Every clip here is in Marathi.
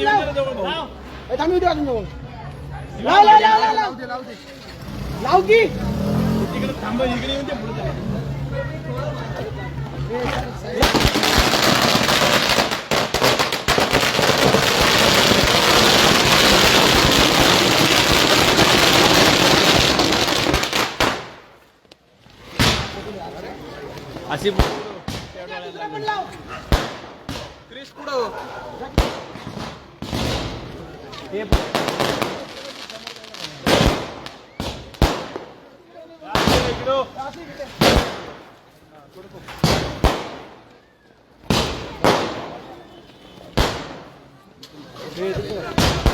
ए, थांब येऊ दे अजून जवळ. लाव लाव लाव लाव लाव लाव की अशी Tiempo. Gracias,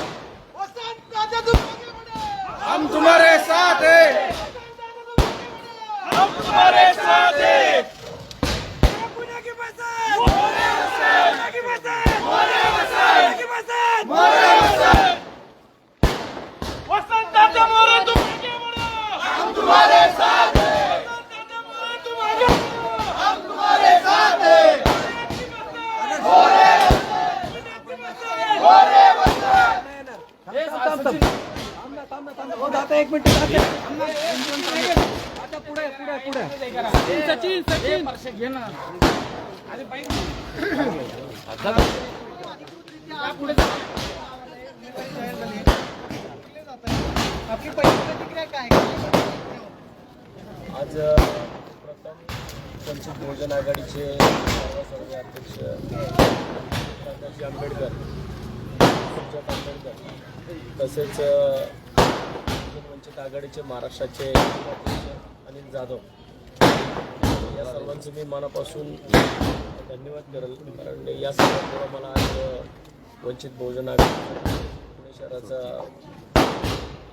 आता एक मिनिट आता पुढे पुढे पुढे सचिन सचिन घे पुढे आपली पहिली प्रतिक्रिया काय आज प्रथम वंचित बहुजन आघाडीचे सर्वसर्वे अध्यक्ष आंबेडकर आंबेडकर तसेच वंचित आघाडीचे महाराष्ट्राचे अनिल जाधव. या सर्वांचे मी मनापासून धन्यवाद करेल. कारण या सर्वांमुळे मला आज वंचित बहुजन आघाडी पुणे शहराचा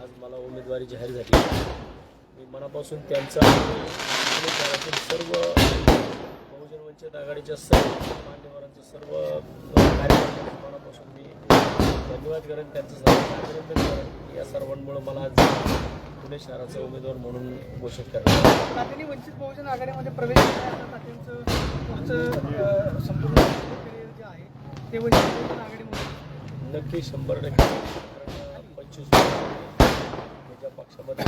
आज मला उमेदवारी जाहीर झाली. मी मनापासून त्यांचा पुणे शहरातील सर्व बहुजन वंचित आघाडीच्या सर्व मान्यवरांचं सर्व कार्यकर्त्यांचं मनापासून मी धन्यवाद करेन त्यांचं सर्वांचं अभिनंदन करेन या सर्वांमुळे मला आज पुणे शहराचा उमेदवार म्हणून घोषित करण्यात तात्यांनी वंचित बहुजन आघाडीमध्ये प्रवेश तात्यांचं संपूर्ण करिअर जे आहे ते वंचित बहुजन आघाडीमध्ये नक्की शंभर टक्के. पंचवीस वर्ष मी ज्या पक्षामध्ये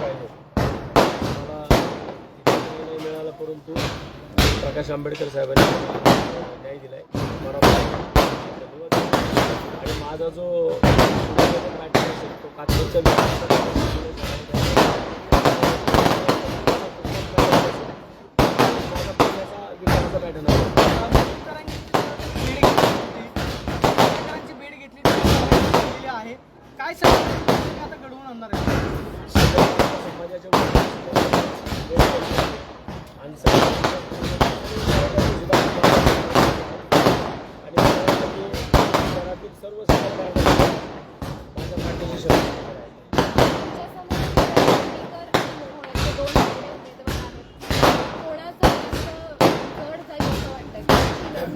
राहिलो. मला नाही मिळाला परंतु प्रकाश आंबेडकर साहेबांनी मला न्याय दिलाय. मनापासून धन्यवाद. आणि माझा जो पॅटर्न असेल तो कात्रीचा माझा पुण्याचा विकासाचा पॅटर्न आहे. काय आता घडवून आणणार आहे. समाजाच्या आणि शहरातील सर्व समाजाला माझ्या पाठीशी शब्द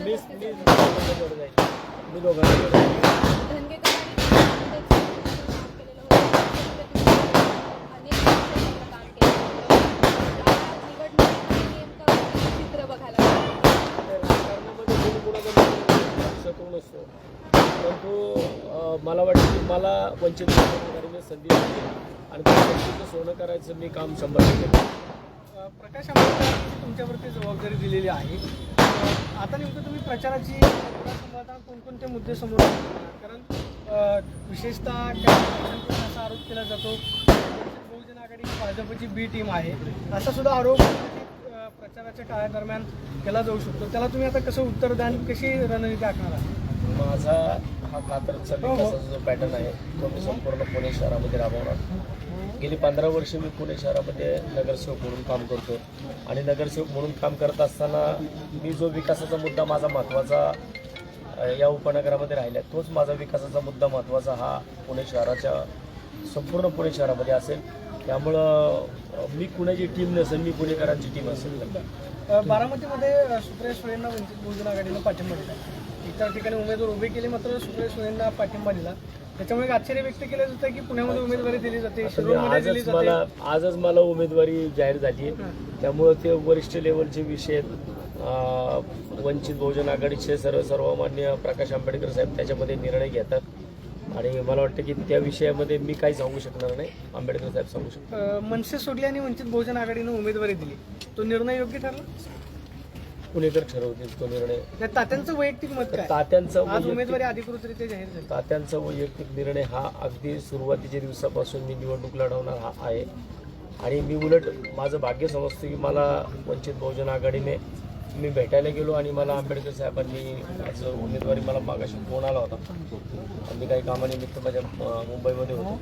मी मी दोघांना जाईल मी दोघांना जाईल राजकारणामध्ये कोणी कोणाचा शकू नसतो परंतु अं, मला वाटतं की बहुजन आघाडीने संधी दिली आणि त्या संधीचं सोनं करायचं मी काम शंभर टक्के प्रकाश आंबेडकर तुमच्यावरती जबाबदारी दिलेली आहे. आता नेमकं तुम्ही प्रचाराची प्रचार संवादात कोणकोणते मुद्दे समोर? कारण विशेषतः असा आरोप केला जातो बहुजन आघाडी भाजपची बी टीम आहे. असा सुद्धा आरोप प्रचाराच्या काळादरम्यान केला जाऊ शकतो. त्याला तुम्ही आता कसं उत्तर द्याल कशी रणनीती आखणार आहात? माझा हा कात्रजचा विकासाचा जो पॅटर्न आहे तो मी संपूर्ण पुणे शहरामध्ये राबवणार. गेली पंधरा वर्ष मी पुणे शहरामध्ये नगरसेवक म्हणून काम करतो. आणि नगरसेवक म्हणून काम करत असताना मी जो विकासाचा मुद्दा माझा महत्त्वाचा या उपनगरामध्ये राहिला तोच माझा विकासाचा मुद्दा महत्त्वाचा हा पुणे शहराच्या संपूर्ण पुणे शहरामध्ये असेल. त्यामुळं मी कुणाची टीम नसेल मी पुणेकरांची टीम असेल. बारामतीमध्ये सुप्रिया सुळेंना वंचित बहुजन आघाडीनं पाठिंबा दिला. इतर ठिकाणी उमेदवार उभे केले मात्र सुप्रिया सुळेंना पाठिंबा दिला. त्याच्यामुळे एक आश्चर्य व्यक्त केलं जातं की पुण्यामध्ये उमेदवारी दिली जाते शिरूरमध्ये दिली आजच जाते. मला आजच मला उमेदवारी जाहीर झाली. आहे त्यामुळं ते वरिष्ठ लेवलचे विषय आहेत. अं, वंचित बहुजन आघाडीचे सर्व सर्वमान्य प्रकाश आंबेडकर साहेब त्याच्यामध्ये निर्णय घेतात. आणि मला वाटतं की त्या विषयामध्ये मी काही सांगू शकणार नाही. आंबेडकर साहेब सांगू शकतात. अ, मनसे सोडली आणि वंचित बहुजन आघाडीनं उमेदवारी दिली. तो निर्णय योग्य ठरला? पुणेकर ठरवतील तो निर्णय? त्या तात्यांचं वैयक्तिक मत काय? तात्यांचा आज वैयक्तिक उमेदवारी अधिकृतरित्या जाहीर झाली. तात्यांचा वैयक्तिक निर्णय हा अगदी सुरुवातीच्या दिवसापासून मी निवडणूक लढवणार हा आहे. आणि मी उलट माझं भाग्य समजतो की मला वंचित बहुजन आघाडीने मी भेटायला गेलो आणि मला आंबेडकर साहेबांनी आज उमेदवारी मला मागाशी फोन आला होता. आणि मी काही कामानिमित्त माझ्या अं, मुंबईमध्ये होतो.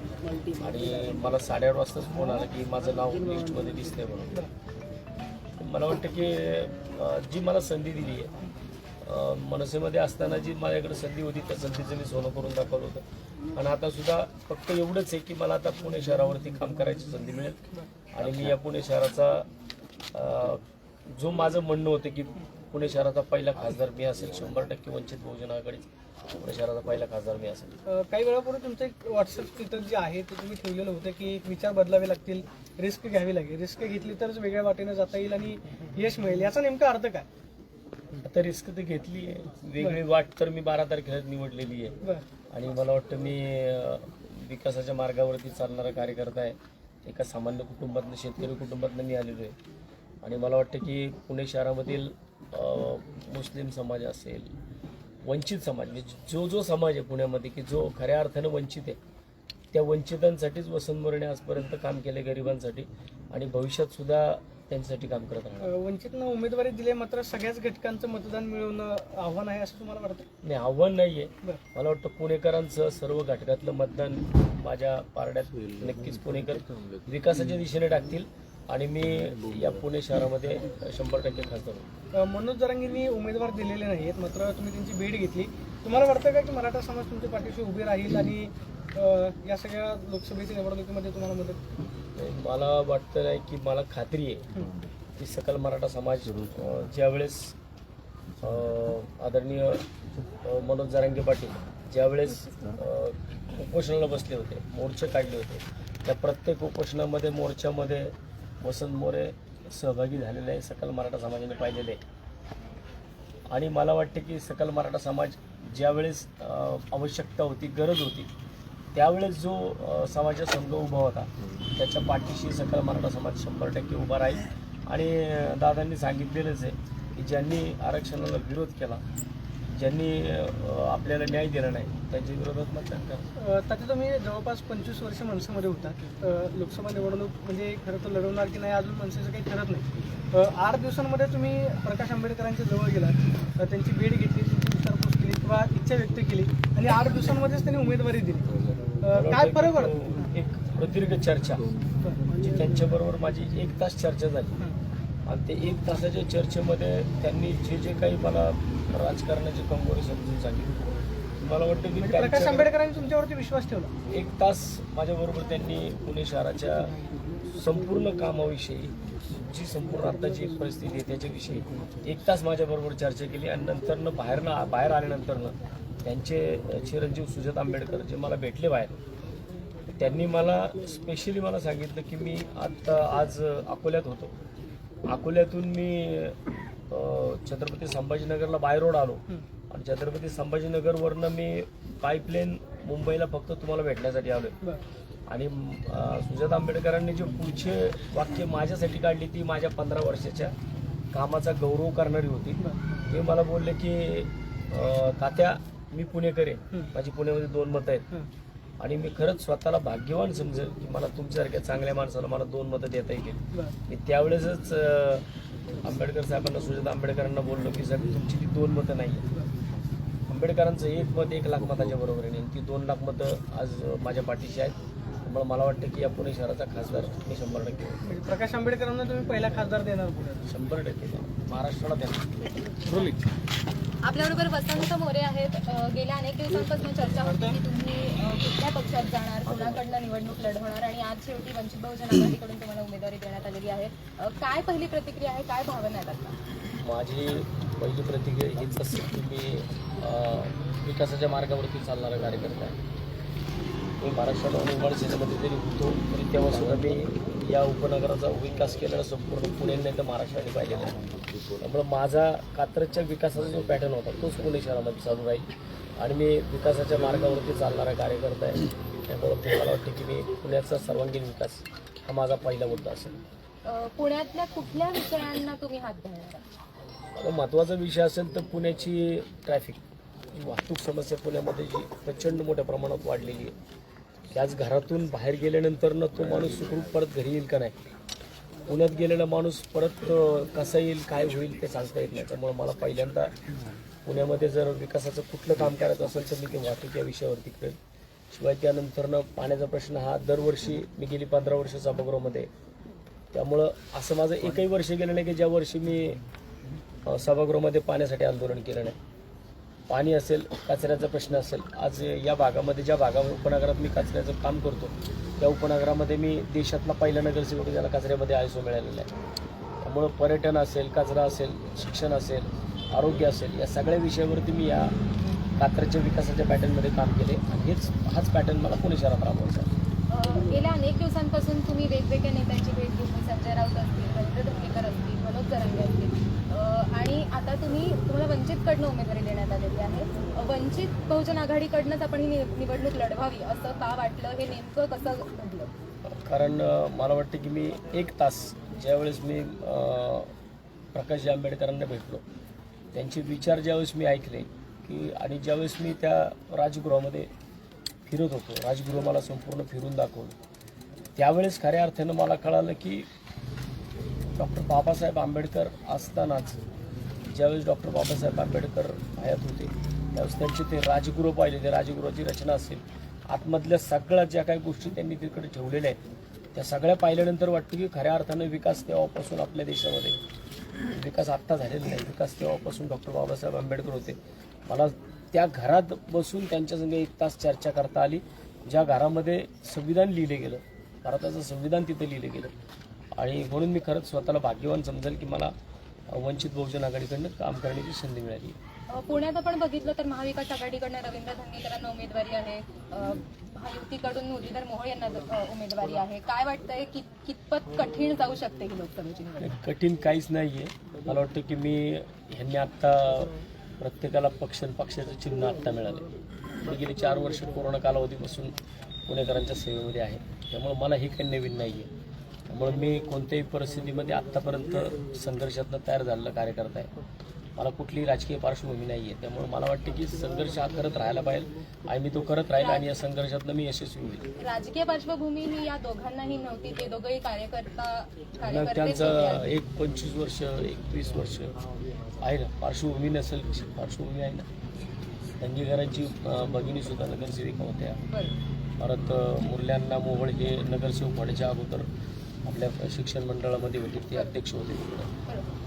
आणि मला साडेआठ वाजताच फोन आला की माझं नाव लिस्टमध्ये दिसतंय म्हणून. मला वाटतं की जी मला संधी दिली आहे मनसेमध्ये असताना जी माझ्याकडे संधी होती त्या संधीचं मी सोनं करून दाखवलं होतं. आणि आता सुद्धा फक्त एवढंच आहे की मला आता पुणे शहरावरती काम करायची संधी मिळेल. आणि मी या पुणे शहराचा जो माझं म्हणणं होतं की पुणे शहराचा पहिला खासदार मी असेल शंभर टक्के वंचित बहुजन आघाडीचा. शहराचा पहिला खासदार मी असेल. काही वेळापूर्वी तुमचं एक व्हॉट्सअप स्टेटस जे आहे ते तुम्ही ठेवलेलं होतं की एक विचार बदलावे लागतील रिस्क घ्यावी लागेल. रिस्क घेतली तरच वेगळ्या वाटेने जाता येईल आणि यश मिळेल. याचा नेमका अर्थ काय? आता रिस्क तर घेतली आहे. वेगळी वाट तर मी बारा तारखेला निवडलेली आहे. आणि मला वाटतं मी विकासाच्या मार्गावरती चालणारा कार्यकर्ता आहे. एका सामान्य कुटुंबातनं शेतकरी कुटुंबातनं मी आलेलो आहे. आणि मला वाटतं की पुणे शहरामधील मुस्लिम समाज असेल वंचित समाज म्हणजे जो जो समाज आहे पुण्यामध्ये की जो खऱ्या अर्थानं वंचित आहे त्या वंचितांसाठीच वसंत मोरेने आजपर्यंत काम केले गरिबांसाठी आणि भविष्यात सुद्धा त्यांच्यासाठी काम करत राहणार. वंचितनं उमेदवारी दिली मात्र सगळ्याच घटकांचं मतदान मिळवणं आव्हान आहे असं तुम्हाला वाटतं? नाही आव्हान नाही आहे मला वाटतं पुणेकरांचं सर्व घटकातलं मतदान माझ्या पारड्यात नक्कीच पुणेकर विकासाच्या दिशेने टाकतील. आणि मी या पुणे शहरामध्ये शंभर टक्के खासदार अ, मनोज जरांगींनी उमेदवार दिलेले नाहीत मात्र तुम्ही त्यांची भेट घेतली. तुम्हाला वाटतं का की मराठा समाज तुमच्या पाठीशी उभे राहील आणि या सगळ्या लोकसभेच्या निवडणुकीमध्ये तुम्हाला मदत मला वाटतं नाही की मला खात्री आहे की सकल मराठा समाज ज्यावेळेस आदरणीय मनोज जरांगे पाटील ज्यावेळेस उपोषणाला बसले होते मोर्चे काढले होते त्या प्रत्येक उपोषणामध्ये मोर्चामध्ये वसंत मोरे सहभागी झालेले आहे. सकल मराठा समाजाने पाहिलेले आहे. आणि मला वाटते की सकल मराठा समाज ज्यावेळेस आवश्यकता होती गरज होती त्यावेळेस जो अ, समाजाचा संघ उभा होता त्याच्या पाठीशी सकल मराठा समाज शंभर टक्के उभा राहील. आणि दादांनी सांगितलेलंच आहे की ज्यांनी आरक्षणाला विरोध केला ज्यांनी आपल्याला न्याय दिला नाही त्यांच्या विरोधात मतदान करा. तात्या तुम्ही जवळपास पंचवीस वर्ष मनसेमध्ये होता. लोकसभा निवडणूक म्हणजे खरं तर लढवणार की नाही अजून मनसेचं काही ठरत नाही. आठ दिवसांमध्ये तुम्ही प्रकाश आंबेडकरांच्या जवळ गेलात. त्यांची भेट घेतली त्यांची विचारपूस केली किंवा इच्छा व्यक्त केली. आणि आठ दिवसांमध्येच त्यांनी उमेदवारी दिली. काय फरक पडतो एक प्रदीर्घ चर्चा जी त्यांच्याबरोबर माझी एक तास चर्चा झाली. आणि ते एक तासाच्या चर्चेमध्ये त्यांनी जे जे काही मला राजकारणाचे कंगोरे समजून सांगितले. मला वाटतं की म्हणजे प्रकाश आंबेडकरांनी तुमच्यावरती विश्वास ठेवला. एक तास माझ्याबरोबर त्यांनी पुणे शहराच्या संपूर्ण कामाविषयी जी संपूर्ण आत्ताची एक परिस्थिती आहे त्याच्याविषयी एक तास माझ्याबरोबर चर्चा केली आणि नंतरनं बाहेरनं बाहेर आल्यानंतरनं त्यांचे चिरंजीव सुजात आंबेडकर जे मला भेटले बाहेर त्यांनी मला स्पेशली मला सांगितलं की मी आत्ता आज अकोल्यात होतो. अकोल्यातून मी छत्रपती संभाजीनगरला बाय रोड आलो. आणि छत्रपती संभाजीनगरवरनं मी पाईपलेन मुंबईला फक्त तुम्हाला भेटण्यासाठी आलोय. आणि सुजात आंबेडकरांनी जे पुढचे वाक्य माझ्यासाठी काढली ती माझ्या पंधरा वर्षाच्या कामाचा गौरव करणारी होती. ते मला बोलले की तात्या मी पुणेकर आहे माझी पुण्यामध्ये दोन मतं आहेत. आणि मी खरंच स्वतःला भाग्यवान समजेल की मला तुमच्यासारख्या चांगल्या माणसाला मला दोन मतं देता येतील. मी त्यावेळेसच आंबेडकर साहेबांना सुजाता आंबेडकरांना बोललो की साहेब तुमची ती दोन मतं नाही आहेत आंबेडकरांचं एक मत एक लाख मताच्या बरोबर आहे. आणि ती दोन लाख मतं आज माझ्या पाठीशी आहेत. त्यामुळे मला वाटतं की या पुणे शहराचा खासदार मी शंभर टक्के. म्हणजे प्रकाश आंबेडकरांना तुम्ही पहिला खासदार देणार पुढे शंभर टक्के. देणार. महाराष्ट्राला देणार आपल्याबरोबर वसंत मोरे आहेत. गेल्या अनेक दिवसांपासून चर्चा होती की तुम्ही कुठल्या पक्षात जाणार कोणाकडनं निवडणूक लढवणार आणि आज शेवटी वंचित बहुजन आघाडीकडून तुम्हाला उमेदवारी देण्यात आलेली आहे. काय पहिली प्रतिक्रिया आहे? काय भावना आहेत आता? माझी पहिली प्रतिक्रिया हीच असते की मी विकासाच्या मार्गावरती चालणारा कार्यकर्ता आहे. मी महाराष्ट्राला नवनिर्माण सेनेमध्ये जरी होतो तरी तेव्हा सुद्धा मी या उपनगराचा विकास केलेला संपूर्ण पुणे नाही तर महाराष्ट्राने पाहिलेला आहे. त्यामुळं माझा कात्रजच्या विकासाचा जो पॅटर्न होता तोच पुणे शहरामध्ये चालू राहील. आणि मी विकासाच्या मार्गावरती चालणारा कार्यकर्ता आहे. त्यामुळं मला वाटतं की मी पुण्याचा सर्वांगीण विकास हा माझा पहिला मुद्दा असेल. पुण्यातल्या कुठल्या विषयांना तुम्ही हात? आता महत्त्वाचा विषय असेल तर पुण्याची ट्रॅफिक वाहतूक समस्या पुण्यामध्ये जी प्रचंड मोठ्या प्रमाणात वाढलेली आहे. त्याच घरातून बाहेर गेल्यानंतर ना तो माणूस सुखरूप परत घरी येईल का नाही? पुण्यात गेलेला माणूस परत कसा येईल काय होईल ते सांगता येत नाही. त्यामुळे मला पहिल्यांदा पुण्यामध्ये जर विकासाचं कुठलं काम करायचं असेल तर मी ते वाहतूक या विषयावरती करेल. शिवाय त्यानंतरनं पाण्याचा प्रश्न हा दरवर्षी मी गेली पंधरा वर्ष सभागृहामध्ये. त्यामुळं असं माझं एकही वर्ष गेलं नाही की ज्या वर्षी मी सभागृहामध्ये पाण्यासाठी आंदोलन केलं नाही. पाणी असेल कचऱ्याचा प्रश्न असेल आज या भागामध्ये ज्या भागा उपनगरात मी कचऱ्याचं काम करतो त्या उपनगरामध्ये मी देशातला पहिला नगरसेवक ज्याला कचऱ्यामध्ये आयसो मिळालेला आहे. त्यामुळं पर्यटन असेल कचरा असेल शिक्षण असेल आरोग्य असेल या सगळ्या विषयावरती मी या कात्रच्या विकासाच्या पॅटर्नमध्ये काम केले आणि हेच हाच पॅटर्न मला पुणे शहरात राबवायचा गेल्या अनेक दिवसांपासून तुम्ही वेगवेगळ्या नेत्यांची भेट घेतली संजय राऊत असतील रवींद्र धंगेकर असतील मनोज जरांगे असतील. आणि आता तुम्ही तुम्हाला वंचितकडनं उमेदवारी देण्यात आलेली आहे. वंचित बहुजन आघाडीकडनंच आपण ही निवडणूक लढवावी असं का वाटलं हे नेमकं कसं घडलं? कारण मला वाटतं की मी एक तास ज्यावेळेस मी प्रकाश आंबेडकरांना भेटलो त्यांचे विचार ज्यावेळेस मी ऐकले की आणि ज्यावेळेस मी त्या राजगृहामध्ये फिरत होतो राजगृह मला संपूर्ण फिरून दाखवलं त्यावेळेस खऱ्या अर्थानं मला कळालं की डॉक्टर बाबासाहेब आंबेडकर असतानाच ज्यावेळेस डॉक्टर बाबासाहेब आंबेडकर हयात होते त्यावेळेस त्यांचे ते राजगृह पाहिले ते राजगृहाची रचना असेल आतमधल्या सगळ्या ज्या काही गोष्टी त्यांनी तिकडे ठेवलेल्या आहेत त्या सगळ्या पाहिल्यानंतर वाटतं की खऱ्या अर्थानं विकास तेव्हापासून आपल्या देशामध्ये विकास आत्ता झालेला नाही. विकास तेव्हापासून डॉक्टर बाबासाहेब आंबेडकर होते. मला त्या घरात बसून त्यांच्यासंग एक तास चर्चा करता आली. ज्या घरामध्ये संविधान लिहिलं गेलं भारताचं संविधान तिथे लिहिलं गेलं. आणि म्हणून मी खरंच स्वतःला भाग्यवान समजेल की मला वंचित बहुजन आघाडीकडनं काम करण्याची संधी मिळाली. पुण्यात आपण बघितलं तर महाविकास आघाडीकडनं रवींद्र धंगेकरांना उमेदवारी आहे. महायुतीकडून मुरलीधर मोहोळ यांना उमेदवारी आहे. काय वाटतंय? कि कितपत कठीण जाऊ शकते ही लोकसभेची निवडणूक? कठीण काहीच नाही आहे मला वाटतं की मी ह्यांनी आत्ता प्रत्येकाला पक्ष पक्षाचं चिन्ह आत्ता मिळालं मी गेली चार वर्ष कोरोना कालावधीपासून पुणेकरांच्या सेवेमध्ये आहे. त्यामुळे मला हे काही नवीन नाही आहे त्यामुळे मी कोणत्याही परिस्थितीमध्ये आत्तापर्यंत संघर्षातनं तयार झालेला कार्यकर्ता आहे. मला कुठलीही राजकीय पार्श्वभूमी नाही आहे त्यामुळे मला वाटतं की संघर्ष हा करत राहायला पाहिजे. आणि मी तो करत राहील आणि या संघर्षातनं मी यशस्वी होईल. राजकीय पार्श्वभूमी ही या दोघांनाही नव्हती. ते दोघंही कार्यकर्ता त्यांचं. एक पंचवीस वर्ष एकवीस वर्ष आहे ना. पार्श्वभूमी नसेल पार्श्वभूमी आहे ना. दंगेकरांची अं, भगिनी सुद्धा नगरसेविका होत्या. परत मुरल्यांना मोहोळ हे नगरसेवक होण्याच्या अगोदर आपल्या शिक्षण मंडळामध्ये होते ते अध्यक्ष होते.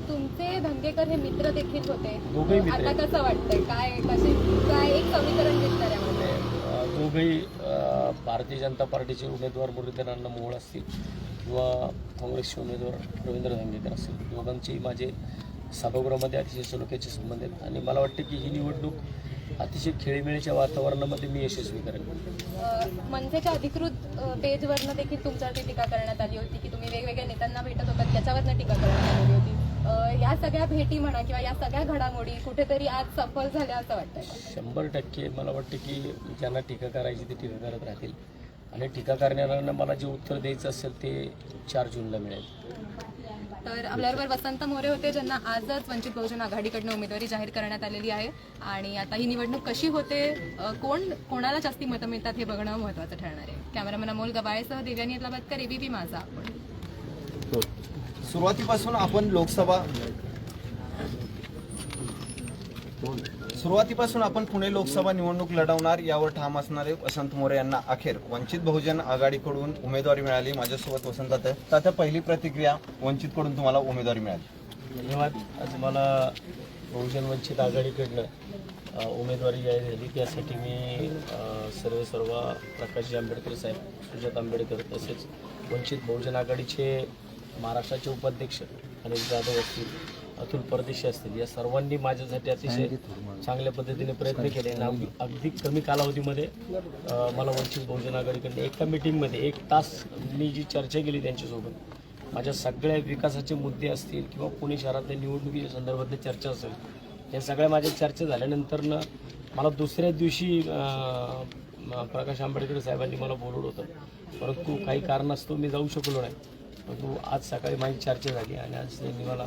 तुमचे धंगेकर हे मित्र देखील होते. दोघंही मित्र आता आहेत. कसं वाटतंय? काय कसे काय एक समीकरण दिसतं यामध्ये अं, दोघंही अं, भारतीय जनता पार्टीचे उमेदवार मुरलीधरांना मोहोळ असतील किंवा काँग्रेसचे उमेदवार रवींद्र धंगेकर असतील. दोघांचेही माझे सभागृहामध्ये अतिशय सलोख्याचे संबंध आहेत. आणि मला वाटतं की ही निवडणूक अतिशय खेळीमेळीच्या वातावरणामध्ये मी यशस्वी करेन. अ, मनसेच्या अधिकृत अ, पेजवरनं देखील तुमच्यावरती टीका करण्यात आली होती की तुम्ही वेगवेगळ्या नेत्यांना भेटत होतात त्याच्यावरनं टीका करण्यात आलेली होती. या सगळ्या भेटी म्हणा किंवा या सगळ्या घडामोडी कुठेतरी आज सफल झाल्या असं वाटतंय. का? शंभर टक्के मला वाटतं की ज्यांना टीका करायची ते टीका करत राहतील. आणि टीका करणाऱ्यांना मला जे उत्तर द्यायचं असेल ते चार जूनला मिळेल. तर आपल्याबरोबर वसंत मोरे होते ज्यांना आजच वंचित बहुजन आघाडीकडनं उमेदवारी जाहीर करण्यात आलेली आहे. आणि आता ही निवडणूक कशी होते कोण कोणाला जास्ती मतं मिळतात हे बघणं महत्त्वाचं ठरणार आहे. कॅमेरामॅन अमोल गबाळेसह दिव्यानी इतलाबादकर एबीपी माझा आपण सुरुवातीपासून आपण लोकसभा सुरुवातीपासून आपण पुणे लोकसभा निवडणूक लढवणार यावर ठाम असणारे वसंत मोरे यांना अखेर वंचित बहुजन आघाडीकडून उमेदवारी मिळाली. माझ्यासोबत वसंत तात्या तात्या पहिली प्रतिक्रिया वंचितकडून तुम्हाला उमेदवारी मिळाली. धन्यवाद. आज मला बहुजन वंचित आघाडीकडनं उमेदवारी जाहीर झाली त्यासाठी मी सर्व सर्व प्रकाशजी आंबेडकर साहेब सुजात आंबेडकर तसेच वंचित बहुजन आघाडीचे महाराष्ट्राचे उपाध्यक्ष अनिल जाधव असतील अतुल परदेशी असतील या सर्वांनी माझ्यासाठी अतिशय चांगल्या पद्धतीने प्रयत्न केले. आणि अगदी कमी कालावधीमध्ये मला वंचित बहुजन आघाडीकडनं एका मिटिंगमध्ये एक तास मी जी चर्चा केली त्यांच्यासोबत माझ्या सगळ्या विकासाचे मुद्दे असतील किंवा पुणे शहरातल्या निवडणुकीच्या संदर्भातली चर्चा असेल या सगळ्या माझ्या चर्चा झाल्यानंतरनं मला दुसऱ्या दिवशी प्रकाश आंबेडकर साहेबांनी मला बोलवलं होतं. परंतु काही कारणास्तव मी जाऊ शकलो नाही. परंतु आज सकाळी माझी चर्चा झाली आणि आज त्यांनी मला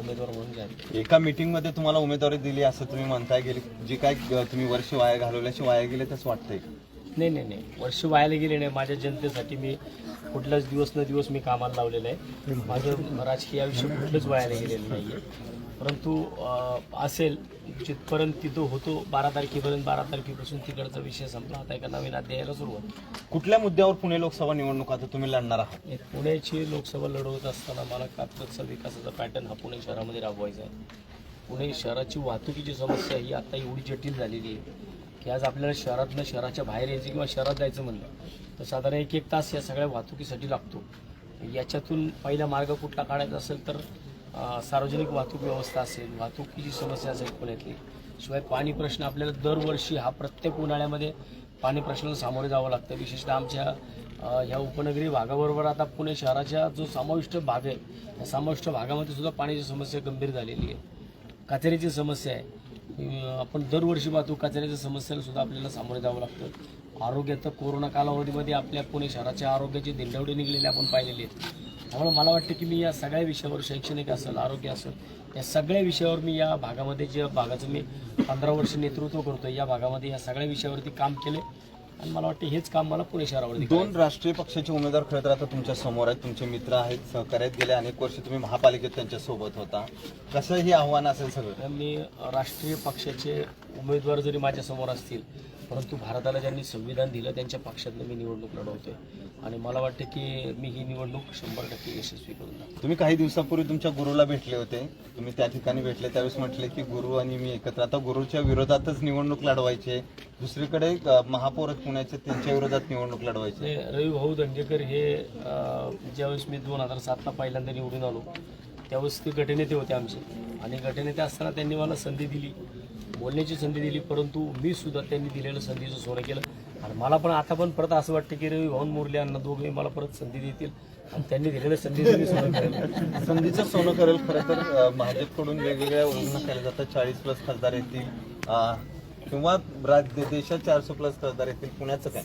उमेदवार म्हणून जाहीर केलं. एका मीटिंगमध्ये तुम्हाला उमेदवारी दिली असं तुम्ही म्हणताय गेली जी काय तुम्ही वर्ष वाया घालवल्याशी वाया गेले तसं वाटतंय? नाही नाही नाही वर्ष वायाला गेले नाही माझ्या जनतेसाठी मी कुठलाच दिवस न दिवस मी कामाला लावलेलं आहे माझं राजकीय आयुष्य कुठलंच वायाला गेलेलं नाही आहे परंतु असेल जिथपर्यंत तिथं होतो बारा तारखेपर्यंत बारा तारखेपासून तिकडचा विषय संपला. आता एका नवीन अध्यायाला सुरुवात. कुठल्या मुद्द्यावर पुणे लोकसभा निवडणूक आता तुम्ही लढणार आहात? पुण्याची लोकसभा लढवत असताना मला कात्रजचा विकासाचा पॅटर्न हा पुणे शहरामध्ये राबवायचा आहे. पुणे शहराची वाहतुकीची समस्या ही आता एवढी जटिल झालेली आहे की आज आपल्याला शहरातनं शहराच्या बाहेर यायचं किंवा शहरात जायचं म्हणलं तर साधारण एक एक तास या सगळ्या वाहतुकीसाठी लागतो. याच्यातून पहिला मार्ग कुठला काढायचा असेल तर सार्वजनिक वाहतूक व्यवस्था असेल वाहतुकीची समस्या असेल पुण्यातली शिवाय पाणी प्रश्न आपल्याला दरवर्षी हा प्रत्येक उन्हाळ्यामध्ये पाणी प्रश्नाला सामोरे जावं लागतं. विशेषतः आमच्या ह्या उपनगरी भागाबरोबर आता पुणे शहराच्या जो समाविष्ट भाग आहे त्या समाविष्ट भागामध्ये सुद्धा पाण्याची समस्या गंभीर झालेली आहे. कचऱ्याची समस्या आहे. आपण दरवर्षी वाहतूक कचऱ्याच्या समस्येला सुद्धा आपल्याला सामोरे जावं लागतं. आरोग्यात तर कोरोना कालावधीमध्ये आपल्या पुणे शहराच्या आरोग्याचे दिंडवडे निघलेले आपण पाहिलेले आहेत त्यामुळे मला वाटतं की मी या सगळ्या विषयावर शैक्षणिक असेल आरोग्य असेल या सगळ्या विषयावर मी या भागामध्ये जे भागाचं मी पंधरा वर्ष नेतृत्व करतो या भागामध्ये या सगळ्या विषयावरती काम केले आणि मला वाटतं हेच काम मला पुणे शहरावरती दोन राष्ट्रीय पक्षाचे उमेदवार खरं तर आता तुमच्यासमोर आहेत तुमचे मित्र आहेत सहकार्यात गेले अनेक वर्ष तुम्ही महापालिकेत त्यांच्यासोबत होता. कसं हे आव्हान असेल सगळं? मी राष्ट्रीय पक्षाचे उमेदवार जरी माझ्यासमोर असतील परंतु भारताला ज्यांनी संविधान दिलं त्यांच्या पक्षातनं मी निवडणूक लढवतोय. आणि मला वाटतं की मी ही निवडणूक शंभर टक्के यशस्वी करून. तुम्ही काही दिवसापूर्वी तुमच्या गुरुला भेटले होते. तुम्ही त्या ठिकाणी भेटले. त्यावेळेस म्हटले की गुरु आणि मी एकत्र. आता गुरुच्या विरोधातच निवडणूक लढवायची. दुसरीकडे महापौर पुण्याचे त्यांच्या विरोधात निवडणूक लढवायची. रवी भाऊ दंगेकर हे ज्यावेळेस मी दोन हजार सातला पहिल्यांदा निवडून आलो त्यावेळेस ते गटनेते होते आमचे. आणि गटनेते असताना त्यांनी मला संधी दिली. बोलण्याची संधी दिली परंतु मी सुद्धा त्यांनी दिलेलं संधीचं सोनं केलं. आणि मला पण आता पण परत असं वाटतं की रवी भाऊन मोरले यांना दोघे मला परत संधी देतील. आणि त्यांनी दिलेलं संधीचं मी सोनं करेल. संधीचं सोनं करेल खरं तर भाजपकडून वेगवेगळ्या योजना केल्या जातात चाळीस प्लस खासदार येतील किंवा देशात चारशे प्लस खासदार येतील. पुण्याचं काय?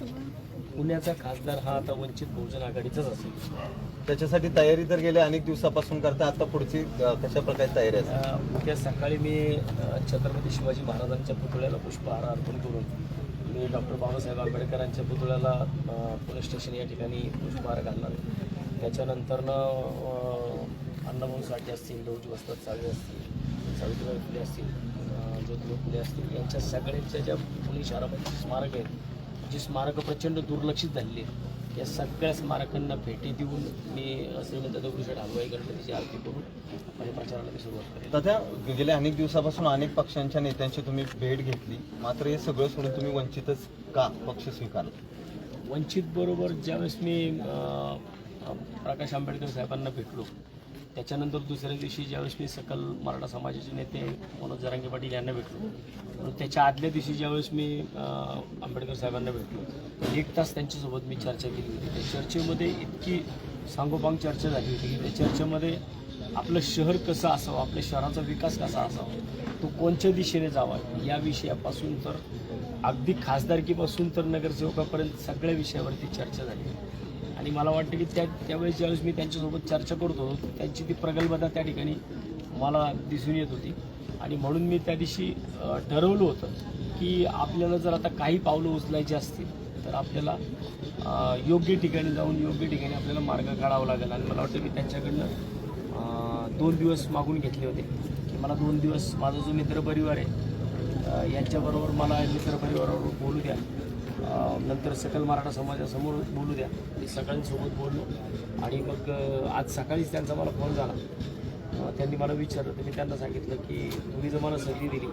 पुण्याचा खासदार हा आता वंचित बहुजन आघाडीचाच असेल. त्याच्यासाठी तयारी तर गेल्या अनेक दिवसापासून करता आता पुढची कशा प्रकारे तयारी असेल उद्या सकाळी मी छत्रपती शिवाजी महाराजांच्या पुतळ्याला पुष्पहार अर्पण करून मी डॉक्टर बाबासाहेब आंबेडकरांच्या पुतळ्याला अ, पोलीस स्टेशन या ठिकाणी पुष्पहार घालणार आहे. त्याच्यानंतरनं अण्णाभाऊ साठे असतील लवजी वस्तात साळवे असतील सावित्रीबाई फुले असतील ज्योतिबा फुले असतील यांच्या सगळ्यांच्या ज्या पुणे शहरामध्ये स्मारक आहेत जी स्मारकं प्रचंड दुर्लक्षित झालेली आहेत या सगळ्या स्मारकांना भेटी देऊन मी श्रीमंत दगडूशेठ हलवाई गणपतीची आरती करून माझ्या प्रचाराला मी सुरुवात करेन. तात्या गेल्या अनेक दिवसापासून अनेक पक्षांच्या नेत्यांची तुम्ही भेट घेतली. मात्र हे सगळं सोडून तुम्ही वंचितच का पक्ष स्वीकारला? वंचित बरोबर ज्यावेळेस मी प्रकाश आंबेडकर साहेबांना भेटलो त्याच्यानंतर दुसऱ्या दिवशी ज्यावेळेस मी सकल मराठा समाजाचे नेते मनोज जरांगे पाटील यांना भेटलो त्याच्या आदल्या दिवशी ज्यावेळेस मी आंबेडकर साहेबांना भेटलो एक तास त्यांच्यासोबत मी चर्चा केली. होती त्या चर्चेमध्ये इतकी सांगोपांग चर्चा झाली होती की त्या चर्चेमध्ये आपलं शहर कसं असावं आपल्या शहराचा विकास कसा असावा तो कोणत्या दिशेने जावा या विषयापासून तर अगदी खासदारकीपासून तर नगरसेवकापर्यंत सगळ्या विषयावरती चर्चा झाली. आणि मला वाटतं की त्या त्यावेळेस ज्यावेळेस मी त्यांच्यासोबत चर्चा करत होतो त्यांची ती प्रगल्भता त्या ठिकाणी मला दिसून येत होती. आणि म्हणून मी त्या दिवशी ठरवलं होतं की आपल्याला जर आता काही पावलं उचलायची असतील तर आपल्याला योग्य ठिकाणी जाऊन योग्य ठिकाणी आपल्याला मार्ग काढावा लागेल. आणि मला वाटतं की त्यांच्याकडनं दोन दिवस मागून घेतले होते की मला दोन दिवस माझा जो मित्रपरिवार आहे यांच्याबरोबर मला मित्रपरिवाराबरोबर बोलू द्या. नंतर सकल मराठा समाजासमोर बोलू द्या. मी सगळ्यांसोबत बोललो. आणि मग आज सकाळीच त्यांचा मला फोन झाला. त्यांनी मला विचारलं. तर मी त्यांना सांगितलं की तुम्ही जर मला संधी दिली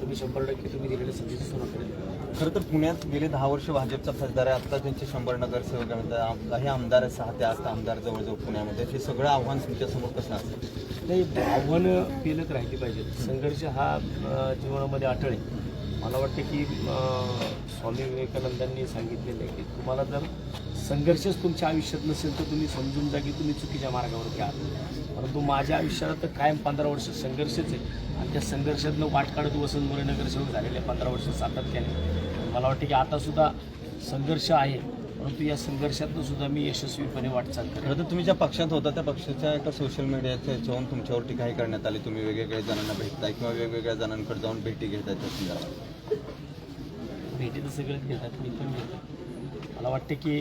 तर मी शंभर टक्के तुम्ही दिलेल्या संधीचं सोनं करेल खरं तर पुण्यात गेले दहा वर्ष भाजपचा खासदार आहे. आता त्यांचे शंभर नगरसेवक आहेत. आम- काही आमदार सहा ते आठ आमदार जवळजवळ पुण्यामध्ये. हे सगळं आव्हान तुमच्यासमोर कसं असेल नाही आव्हानं पेलत राहिली पाहिजेत. संघर्ष हा जीवनामध्ये अटळ आहे. मला वाटतं की स्वामी विवेकानंदांनी सांगितलेलं आहे की तुम्हाला जर संघर्षच तुमच्या आयुष्यात नसेल तर तुम्ही समजून जा की तुम्ही चुकीच्या मार्गावरती आहात. परंतु माझ्या आयुष्यात तर कायम पंधरा वर्ष संघर्षच आहे. आणि त्या संघर्षातनं वाट काढत वसंत मोरे नगरसेवक झालेले पंधरा वर्ष सातत्याने. मला वाटतं की आतासुद्धा संघर्ष आहे. परंतु या संघर्षातनं सुद्धा मी यशस्वीपणे वाटचाल करेन खरं तर तुम्ही ज्या पक्षात होता त्या पक्षाच्या एका सोशल मीडियाच्या ह्याच्यावरून तुमच्यावरती काही करण्यात आली. तुम्ही वेगवेगळ्या जणांना भेटताय किंवा वेगवेगळ्या जणांकडे जाऊन भेटी घेताय त्या संदर्भात. भेटी तर सगळेच घेतात मी पण घेतो. मला वाटते की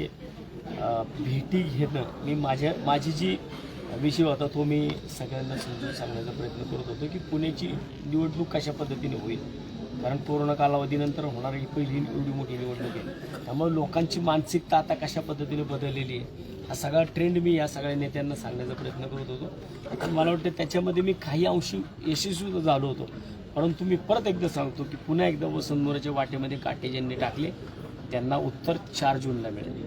भेटी घेणं मी माझ्या माझी जी विषय होता तो मी सगळ्यांना समजून सांगण्याचा प्रयत्न करत होतो की पुण्याची निवडणूक कशा पद्धतीने होईल? कारण कोरोना कालावधीनंतर होणारी ही पहिली एवढी मोठी निवडणूक आहे. त्यामुळे लोकांची मानसिकता आता कशा पद्धतीने बदललेली आहे हा सगळा ट्रेंड मी या सगळ्या नेत्यांना सांगण्याचा प्रयत्न करत होतो. पण मला वाटतं त्याच्यामध्ये मी काही अंशी यशस्वी झालो होतो. परंतु मी परत एकदा सांगतो की पुन्हा एकदा वसंत मोराच्या वाटेमध्ये काटे ज्यांनी टाकले त्यांना उत्तर चार जूनला मिळेल.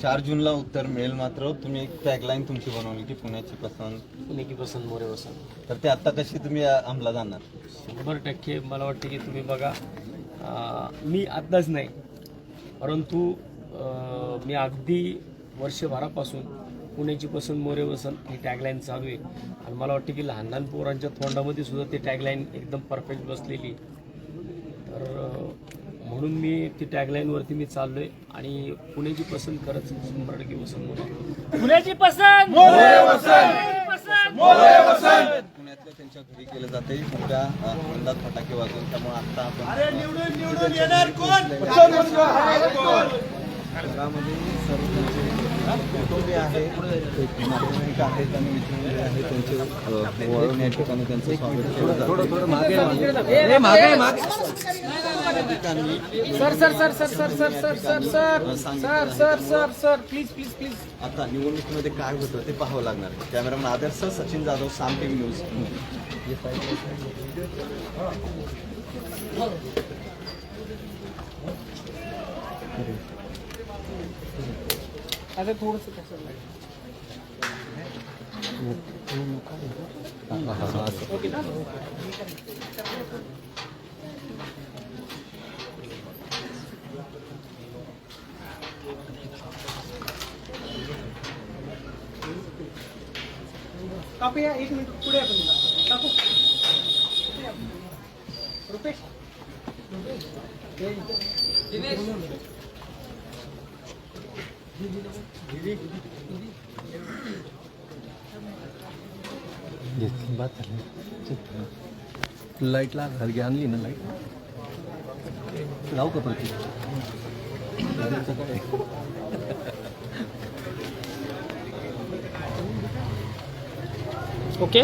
चार जूनला उत्तर मिळेल मात्र. तुम्ही एक टॅगलाईन तुमची बनवली की पुण्याची पसंत. पुणे की वसंत मोरे वसंत. तर ते आता कशी तुम्ही अंमलात आणणार? शंभर टक्के मला वाटतं की तुम्ही बघा मी आत्ताच नाही परंतु मी अगदी वर्षभरापासून पुण्याची पसंत मोरे वसंत ही टॅगलाईन चालू आहे. आणि मला वाटतं की लहान लहान पोरांच्या तोंडामध्ये सुद्धा ती टॅगलाईन एकदम परफेक्ट बसलेली. तर म्हणून मी ती टॅगलाईनवरती मी चाललो आहे आणि पुण्याची पसंत खरंच शंभर टक्के वसंत मोरे. पुण्याची पसंत पुण्यातल्या त्यांच्या घरी केलं जाते मोठ्या अ, आनंदात फटाके वाजवून. त्यामुळे आता आपण घरामध्ये सर्व त्यांचे कुटुंबीय आहे नातेवाईक आहेत आणि मित्रमंडळी आहे त्यांचे या ठिकाणी त्यांचं स्वागत केलं जातं. Sir sir sir sir sir sir sir sir sir sir sir sir sir please please please आता निवडणुकीमध्ये काय होतं ते पाहावं लागणार आहे cameraman Adarsh Sachin Jadhav Saam TV news आता थोडंसं कसं ओके ना? काकू या एक मिनिट. पुढे आपण काकू रुपेश. बात झाली लाइट लागणार की आणली ना लाइट. लावू का प्रति? काय okay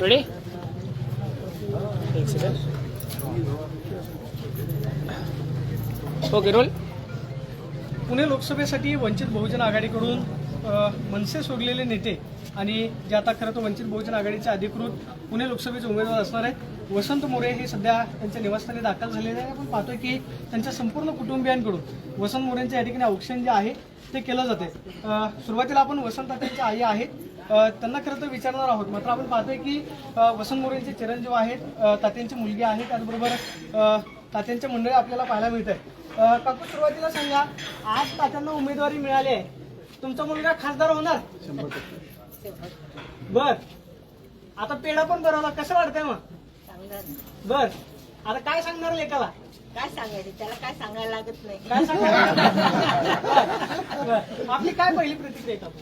ready okay roll. Pune लोकसभेसाठी वंचित बहुजन आघाडीकडून मनसे सोडलेले नेते आणि जे आता खरं तर वंचित बहुजन आघाडीचे अधिकृत पुणे लोकसभेचे उमेदवार असणार आहेत. वसंत मोरे हे सध्या त्यांच्या निवासस्थानी दाखल झालेले आहे आपण पाहतोय की त्यांच्या संपूर्ण कुटुंबियांकडून वसंत मोरेंच्या या ठिकाणी औक्षण जे आहे ते केलं जाते. सुरुवातीला आपण वसंत त्यांच्या आई आहेत. त्यांना खरं तर विचारणार आहोत. मात्र आपण पाहतोय की वसंत मोरेंचे चिरंजीव आहेत. तात्यांची मुलगी आहे. त्याचबरोबर तात्यांच्या मंडळी आपल्याला पाहायला मिळत आहे काकू सुरुवातीला सांगा आज तात्यांना उमेदवारी मिळाली आहे. तुमचा मुलगा खासदार होणार? बर. आता पेढा पण बनवला कसं वाटतंय मग? बर. आता काय सांगणार लेखाला काय सांगायचं? त्याला काय सांगायला लागत नाही. काय सांगणार बर. आपली काय पहिली प्रतिक्रिया आहे काकू?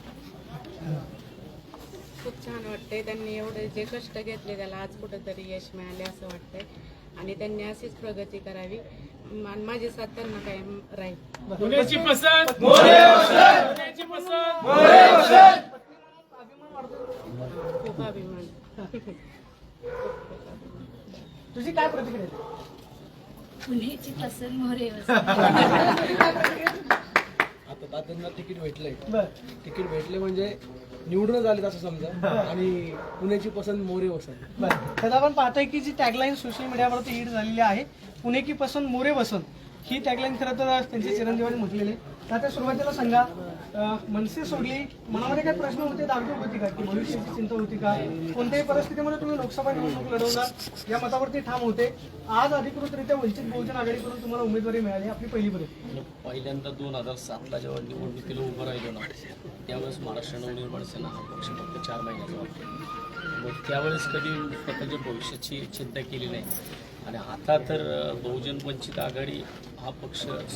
खूप छान वाटतंय. त्यांनी एवढे जे कष्ट घेतले त्याला आज कुठंतरी यश मिळाले असं वाटतंय. आणि त्यांनी अशीच प्रगती करावी. माझी साथ त्यांना कायम राहील. पुण्याची पसंत. खूप अभिमान. तुझी काय प्रतिक्रिया? पुण्याची पसंत मोरे आता तात्यांना तिकीट भेटलंय. बर. तिकीट भेटले म्हणजे निवडूनच आले असं समजा. आणि पुण्याची पसंत मोरे वसंत. तर आपण पाहतोय की जी टॅगलाईन सोशल मीडियावरती हिट झालेली आहे पुणे की पसंत मोरे वसंत ही टॅगलाईन खरं तर त्यांचे चिरंजीवांनी म्हटलेले. आहे. आता सुरुवातीला सांगा मनसे सोडली मनामध्ये काही प्रश्न होते दागदूक होती का? की भविष्याची चिंता होती का? कोणत्याही परिस्थितीमध्ये तुम्ही लोकसभा निवडणूक लढवणार या मतावरती ठाम होते. आज अधिकृतरित्या वंचित बहुजन आघाडीकडून तुम्हाला उमेदवारी मिळाली आपली पहिली परीक्षा पहिल्यांदा दोन हजार सातला जेव्हा निवडणुकीला उभं राहिलो ना त्यावेळेस महाराष्ट्र नवनिर्माण सेना हा पक्ष फक्त चार महिन्याचा वाटतो मग त्यावेळेस कधी स्वतःच्या भविष्याची चिंता केली नाही. आणि आता तर बहुजन वंचित आघाडी हा पक्ष पक्ष.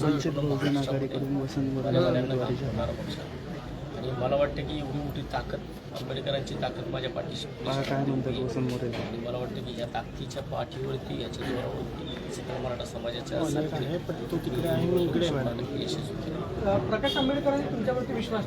आणि मला वाटतं की एवढी मोठी ताकद आंबेडकरांची ताकद माझ्या पाठीशी आणि मला वाटतं की या ताकदीच्या पाठीवरती याच्या जोरावरती सकल मराठा समाजाच्या यशस्वी. अ, प्रकाश आंबेडकरांनी तुमच्यावरती विश्वास